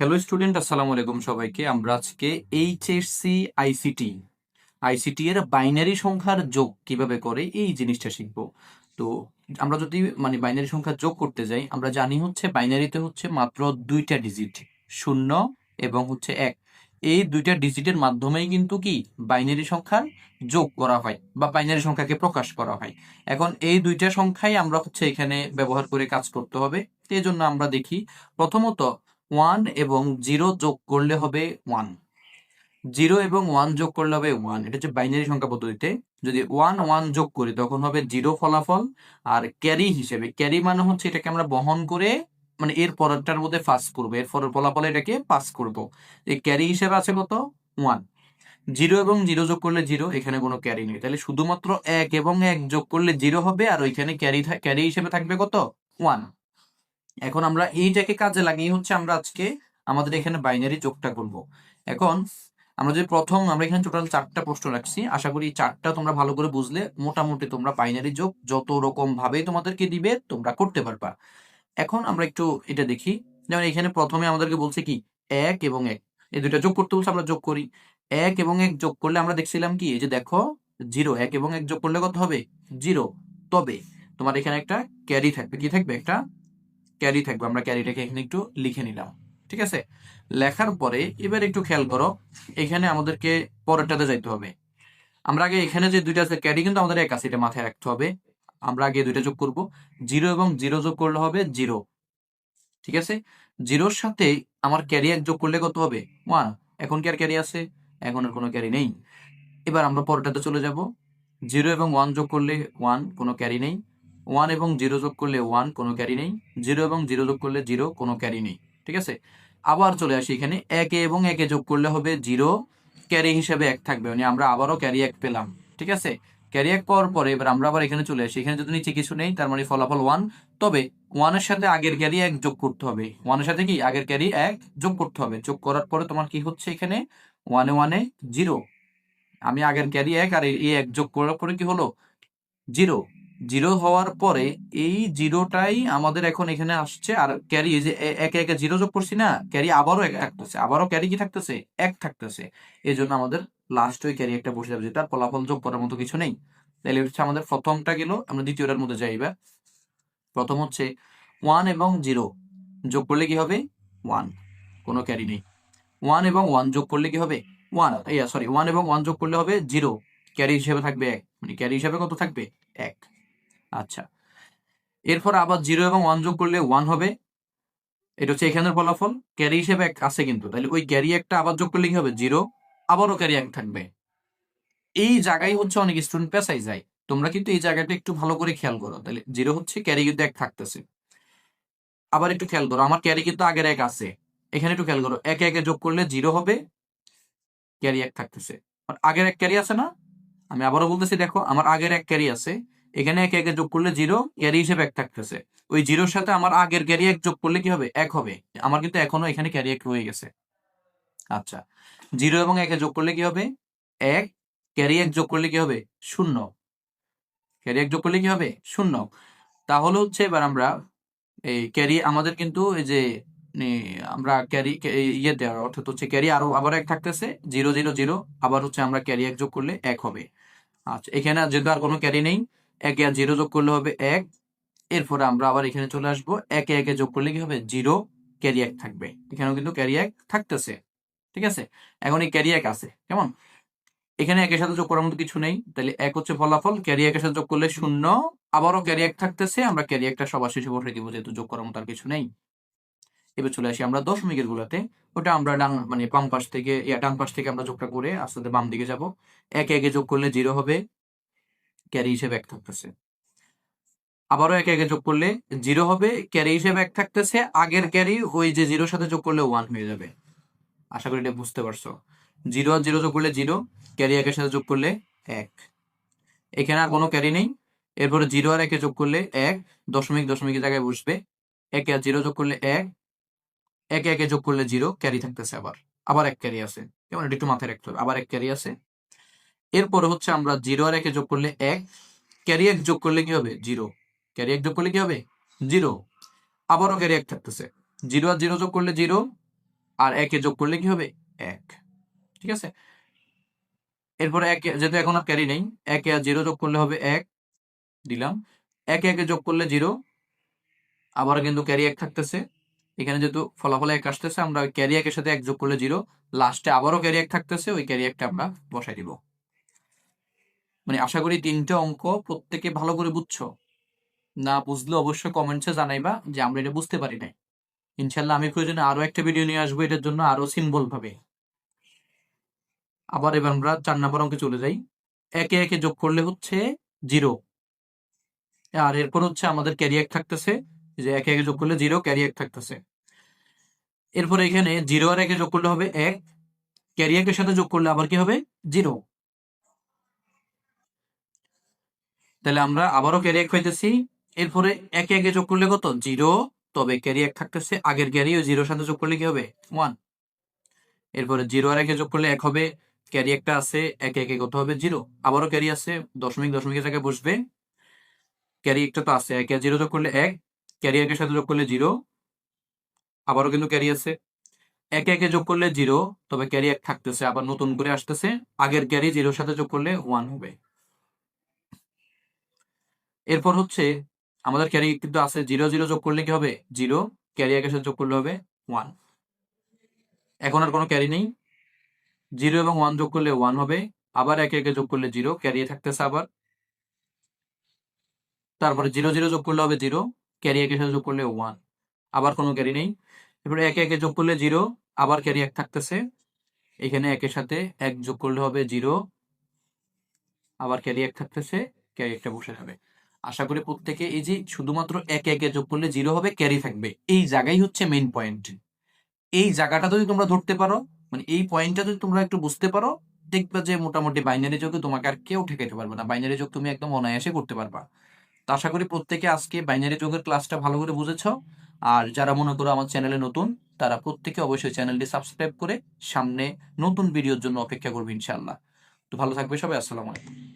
Hello student আসসালামু আলাইকুম সবাইকে। আমরা আজকে এইচএসসি আইসিটি আইসিটি এর বাইনারি সংখ্যার যোগ কীভাবে করে এই জিনিসটা শিখব। তো আমরা যদি মানে বাইনারি সংখ্যা যোগ করতে যাই, আমরা জানি হচ্ছে বাইনারিতে হচ্ছে মাত্র দুইটা ডিজিট শূন্য এবং হচ্ছে এক। এই দুইটা ডিজিটের মাধ্যমেই কিন্তু কি বাইনারি সংখ্যার যোগ করা হয় বা বাইনারি সংখ্যাকে প্রকাশ করা হয়। এখন এই দুইটা সংখ্যাই আমরা হচ্ছে এখানে ব্যবহার করে কাজ করতে হবে। এই জন্য আমরা দেখি প্রথমত ওয়ান এবং জিরো যোগ করলে হবে ওয়ান। জিরো এবং ওয়ান যোগ করলে হবে ওয়ান। এটা হচ্ছে বাইনারি সংখ্যা পদ্ধতিতে। যদি ওয়ান ওয়ান যোগ করি, তখন হবে জিরো ফলাফল। আর ক্যারি হিসেবে, ক্যারি মানে হচ্ছে এটাকে আমরা বহন করে মানে এর পরেরটার মধ্যে পাস করব। এর পরের ফলাফল এটাকে পাস করব। এই ক্যারি হিসেবে আছে কত? ওয়ান। জিরো এবং জিরো যোগ করলে জিরো, এখানে কোনো ক্যারি নেই। তাহলে শুধুমাত্র এক এবং এক যোগ করলে জিরো হবে, আর ওইখানে ক্যারি ক্যারি হিসেবে থাকবে কত? ওয়ান। এখন আমরা এইটাকে কাজে লাগিয়ে হচ্ছে আমরা আজকে আমাদের এখানে বাইনারি যোগটা করব এখন আমরা যে প্রথম আমরা এখানে টোটাল চারটা প্রশ্ন রাখছি, আশা করি চারটা তোমরা ভালো করে বুঝলে, মোটামুটি তোমরা বাইনারি যোগ যত রকম ভাবে তোমাদেরকে দিবে তোমরা করতে পারবা। এখন আমরা একটু এটা দেখি, যেমন এখানে প্রথমে আমাদেরকে বলছে কি, এক এবং এক, এই দুইটা যোগ করতে বলছে, আমরা যোগ করি। এক এবং এক যোগ করলে আমরা দেখছিলাম কি, এই যে দেখো জিরো এক এবং এক যোগ করলে কত হবে? জিরো তবে তোমার এখানে একটা ক্যারি থাকবে, কি থাকবে? একটা ক্যারি থাকবে। আমরা ক্যারিটাকে এখানে একটু লিখে নিলাম। ঠিক আছে? লেখার পরে এবার একটু খেয়াল করো, এখানে আমাদেরকে পরেরটাতে যাইতে হবে। আমরা আগে এখানে যে দুইটা আছে, ক্যারি কিন্তু আমাদের এক আছে, এটা মাথায় রাখতে হবে। আমরা আগে দুইটা যোগ করব। জিরো এবং জিরো যোগ করলে হবে জিরো। ঠিক আছে? জিরোর সাথে আমার ক্যারি এক যোগ করলে কত হবে? ওয়ান। এখন কি আর ক্যারি আছে? এখন আর কোনো ক্যারি নেই। এবার আমরা পরেরটাতে চলে যাব। জিরো এবং ওয়ান যোগ করলে ওয়ান, কোনো ক্যারি নেই। ওয়ান এবং জিরো যোগ করলে ওয়ান কোনো ক্যারি নেই। জিরো এবং জিরো যোগ করলে জিরো কোনো ক্যারি নেই। ঠিক আছে? আবার চলে আসি এখানে। একে এবং একে যোগ করলে হবে জিরো ক্যারি হিসেবে এক থাকবে। মানে আমরা আবারও ক্যারি এক পেলাম। ঠিক আছে? ক্যারি এক পাওয়ার পরে এবার আমরা আবার এখানে চলে আসি। এখানে যদি নিচে কিছু নেই, তার মানে ফলাফল ওয়ান তবে ওয়ানের সাথে আগের ক্যারি এক যোগ করতে হবে। ওয়ানের সাথে কি? আগের ক্যারি এক যোগ করতে হবে। যোগ করার পরে তোমার কি হচ্ছে এখানে? ওয়ানে ওয়ানে জিরো আমি আগের ক্যারি এক আর এই এক যোগ করার পরে কি হলো? জিরো জিরো হওয়ার পরে এই জিরোটাই আমাদের এখন এখানে আসছে। আর ক্যারি যে একে একে জিরো যোগ করছি না ক্যারি আবারও এক থাকতেছে। আবারও ক্যারি কি থাকতেছে? এক থাকতেছে। এই জন্য আমাদের লাস্ট ওই ক্যারি একটা বসে যাবে যেটার ফলাফল যোগ করার মতো কিছু নেই। তাহলে হচ্ছে আমাদের প্রথমটা গেল, আমরা দ্বিতীয়টার মধ্যে যাই প্রথম হচ্ছে ওয়ান এবং জিরো যোগ করলে কি হবে? ওয়ান কোনো ক্যারি নেই। ওয়ান এবং ওয়ান যোগ করলে কি হবে? ওয়ান ইয়া সরি ওয়ান এবং ওয়ান যোগ করলে হবে জিরো ক্যারি হিসেবে থাকবে এক। মানে ক্যারি হিসেবে কত থাকবে? এক। আচ্ছা। এরপর আবার জিরো এবং ওয়ান যোগ করলে ওয়ান হবে। এটা হচ্ছে এখানের ফলাফল। ক্যারি হিসেবে আছে কিন্তু। তাহলে ওই ক্যারি একটা আবার যোগ করলে কি হবে জিরো আবারও ক্যারি এক থাকবে। এই জায়গায় হচ্ছে অনেক স্টুডেন্ট পেশাই যায়। তোমরা কিন্তু এই জায়গাটা একটু ভালো করে খেয়াল করো। তাহলে জিরো হচ্ছে ক্যারি কিন্তু এক থাকতেছে। আবার একটু খেয়াল করো, আমার ক্যারি কিন্তু আগের এক আছে। এখানে একটু খেয়াল করো, একে একে যোগ করলে জিরো হবে ক্যারি এক থাকতেছে। আগের এক ক্যারি আছে না? আমি আবারও বলতেছি, দেখো, আমার আগের এক ক্যারি আছে। এখানে একে একে যোগ করলে জিরো ক্যারি হিসেবে এক থাকতেছে। ওই জিরোর সাথে আমার আগের ক্যারি এক যোগ করলে কি হবে? এক হবে। আমার কিন্তু এখনও এখানে ক্যারি এক রয়ে গেছে। আচ্ছা জিরো এবং একে যোগ করলে কি হবে? এক ক্যারি এক যোগ করলে কি হবে? শূন্য। ক্যারি এক যোগ করলে কি হবে? শূন্য। তাহলে হচ্ছে এবার আমরা এই ক্যারি আমাদের কিন্তু এই যে আমরা ক্যারি ইয়ে দেওয়ার অর্থাৎ হচ্ছে ক্যারি আরও আবার এক থাকতেছে জিরো জিরো জিরো আবার হচ্ছে আমরা ক্যারি এক যোগ করলে এক হবে। আচ্ছা এখানে যেহেতু আর কোনো ক্যারি নেই একে আর জিরো যোগ করলে হবে এক। এরপরে আমরা আবার এখানে চলে আসব। একে একে যোগ করলে কি হবে? জিরো ক্যারি এক থাকবে। এখানেও কিন্তু ক্যারি এক থাকতেছে। ঠিক আছে? এখন এই ক্যারি এক আছে। কেমন? এখানে একের সাথে যোগ করার মতো কিছু নেই। তাহলে এক হচ্ছে ফলাফল। ক্যারি একের সাথে যোগ করলে শূন্য। আবারও ক্যারি এক থাকতেছে। আমরা ক্যারি একটা সবার শেষে বসে দিব যেহেতু যোগ করার মতো আর কিছু নেই। এবার চলে আসি আমরা দশমিকের গুলাতে। ওটা আমরা ডান মানে বাম পাশ থেকে, ইয়া, ডান পাশ থেকে আমরা যোগটা করে আস্তে আস্তে বাম দিকে যাব। একে একে যোগ করলে জিরো হবে। ক্যারি হিসেবে এক থাকতেছে। আবারও একে একে যোগ করলে জিরো হবে ক্যারি হিসেবে এক থাকতেছে, আগের ক্যারি ওই যে জিরোর সাথে যোগ করলে ওয়ান হয়ে যাবে। আশা করি এটা বুঝতে পারছ। জিরো আর জিরো যোগ করলে জিরো ক্যারি একের সাথে যোগ করলে এক। এখানে আর কোনো ক্যারি নেই। এরপরে জিরো আর একে যোগ করলে এক, দশমিক দশমিকের জায়গায় বসবে। একে আর জিরো যোগ করলে এক, একে একে যোগ করলে জিরো ক্যারি থাকতেছে আবার। আবার এক ক্যারি আছে। কেমন? এটা একটু মাথায় রাখতে হবে। আবার এক ক্যারি আছে। এরপরে হচ্ছে আমরা জিরো আর একে যোগ করলে এক ক্যারি এক যোগ করলে কি হবে? জিরো ক্যারি এক যোগ করলে কি হবে? জিরো আবারও ক্যারি এক থাকতেছে। জিরো আর জিরো যোগ করলে জিরো আর একে যোগ করলে কি হবে? এক। ঠিক আছে? এরপরে এক, যেহেতু এখন আর ক্যারি নেই, একে আর জিরো যোগ করলে হবে এক, দিলাম। একে একে যোগ করলে জিরো আবার কিন্তু ক্যারি এক থাকতেছে। এখানে যেহেতু ফলাফল এক আসতেছে, আমরা ওই ক্যারি একের সাথে এক যোগ করলে জিরো লাস্টে আবারও ক্যারি এক থাকতেছে, ওই ক্যারি একটা আমরা বসাই দিব। মানে আশা করি তিনটা অঙ্ক প্রত্যেকে ভালো করে বুঝছ। না বুঝলে অবশ্যই কমেন্টসে জানাইবা যে আমরা এটা বুঝতে পারি নাই। ইনশাল্লাহ আমি প্রয়োজনে আরও একটা ভিডিও নিয়ে আসব এটার জন্য আরও সিম্বল ভাবে। আবার এবার আমরা চার নম্বর অঙ্কে চলে যাই। একে একে যোগ করলে হচ্ছে জিরো আর এরপর হচ্ছে আমাদের ক্যারিয়ার থাকতেছে। যে একে একে যোগ করলে জিরো ক্যারিয়ার থাকতেছে। এরপর এখানে জিরো আর একে যোগ করলে হবে এক। ক্যারিয়ারের সাথে যোগ করলে আবার কি হবে? জিরো তাহলে আমরা আবারও ক্যারি এক পাইতেছি এরপরে একে একে যোগ করলে কত? জিরো। তবে ক্যারি এক থাকতেছে, আগের ক্যারি ও জিরোর সাথে যোগ করলে কি হবে? ওয়ান। এরপরে জিরো আর একে যোগ করলে এক হবে ক্যারি একটা আছে, একে একে কত হবে? জিরো। আবারও ক্যারি আছে, দশমিক দশমিকের জায়গায় বসবে। ক্যারি একটা তো আছে, একে জিরো যোগ করলে এক ক্যারি একের সাথে যোগ করলে জিরো। আবারও কিন্তু ক্যারি আছে। একে একে যোগ করলে জিরো, তবে ক্যারি এক থাকতেছে, আবার নতুন করে আসতেছে, আগের ক্যারি জিরোর সাথে যোগ করলে ওয়ান হবে। এরপর হচ্ছে আমাদের ক্যারি কিন্তু আছে জিরো জিরো যোগ করলে কি হবে? জিরো ক্যারি একের সাথে যোগ করলে হবে ওয়ান এখন আর কোনো ক্যারি নেই। জিরো এবং ওয়ান যোগ করলে ওয়ান হবে। আবার একে একে যোগ করলে জিরো ক্যারি থাকতেছে আবার। তারপরে জিরো জিরো যোগ করলে হবে জিরো ক্যারি একের সাথে যোগ করলে ওয়ান আবার কোনো ক্যারি নেই। এরপরে একে একে যোগ করলে জিরো আবার ক্যারি এক থাকতেছে। এখানে একের সাথে এক যোগ করলে হবে জিরো আবার ক্যারি এক থাকতেছে ক্যারি একটা বসে যাবে। আশা করি প্রত্যেকে এই যে শুধুমাত্র একে একে যোগ করলে জিরো হবে ক্যারি থাকবে। এই জায়গাই হচ্ছে মেইন পয়েন্ট এই জায়গাটা যদি তোমরা ধরতে পারো মানে এই পয়েন্টটা যদি তোমরা একটু বুঝতে পারো, দেখবা যে মোটামুটি বাইনারি যোগে তোমাকে আর কেউ ঠেকাইতে পারবে না। বাইনারি যোগ তুমি একদম অনায়াসে করতে পারবা। তো আশা করি প্রত্যেকে আজকে বাইনারি যোগের ক্লাসটা ভালো করে বুঝেছ। আর যারা মনে করো আমার চ্যানেলে নতুন, তারা প্রত্যেকে অবশ্যই চ্যানেলটি সাবস্ক্রাইব করে সামনে নতুন ভিডিওর জন্য অপেক্ষা করবে ইনশাআল্লাহ। তো ভালো থাকবে সবাই, আসসালামু আলাইকুম।